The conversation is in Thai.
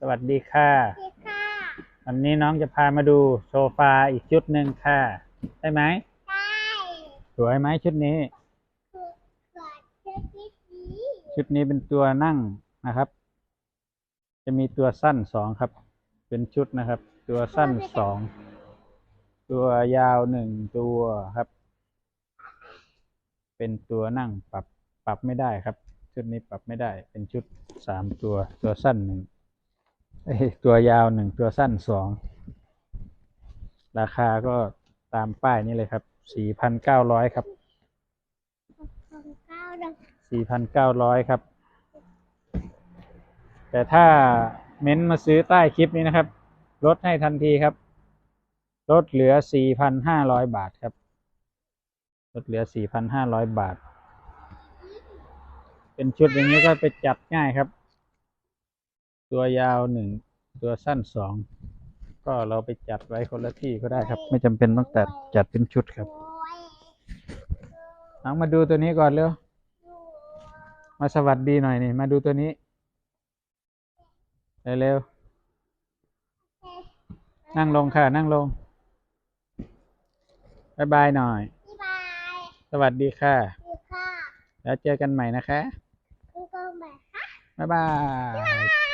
สวัสดีค่ะพี่ค่ะ วันนี้น้องจะพามาดูโซฟาอีกชุดหนึ่งค่ะ ได้ไหมได้สวยไหมชุดนี้ คือเกิดเชื่อที่ดีชุดนี้เป็นตัวนั่งนะครับ จะมีตัวสั้นสองครับ เป็นชุดนะครับ ตัวสั้นสอง ตัวยาวหนึ่งตัวครับ เป็นตัวนั่งปรับปรับไม่ได้ครับ ชุดนี้ปรับไม่ได้ เป็นชุดสามตัว ตัวสั้นหนึ่งเอ้ย ตัวยาวหนึ่งตัวสั้นสอง ราคาก็ตามป้ายนี้เลยครับสี่พันเก้าร้อยครับสี่พันเก้าร้อยครับ แต่ถ้าเม้นต์มาซื้อใต้คลิปนี้นะครับ ลดให้ทันทีครับ ลดเหลือสี่พันห้าร้อยบาทครับ ลดเหลือสี่พันห้าร้อยบาท เป็นชุดอย่างนี้ก็ไปจัดง่ายครับ ตัวยาวหนึ่งตัวสั้นสองก็เราไปจัดไว้คนละที่ก็ได้ครับ ไม่จำเป็นต้องจัดจัดเป็นชุดครับโอ้ยน้องมาดูตัวนี้ก่อนเร็วมาสวัสดีหน่อยนี่มาดูตัวนี้เร็วๆนั่งลงค่ะ นั่งลงบายบายหน่อยพี่บายสวัสดีค่ะพี่ค่ะ แล้วเจอกันใหม่นะคะคุณก็แบบบ๊ายบาย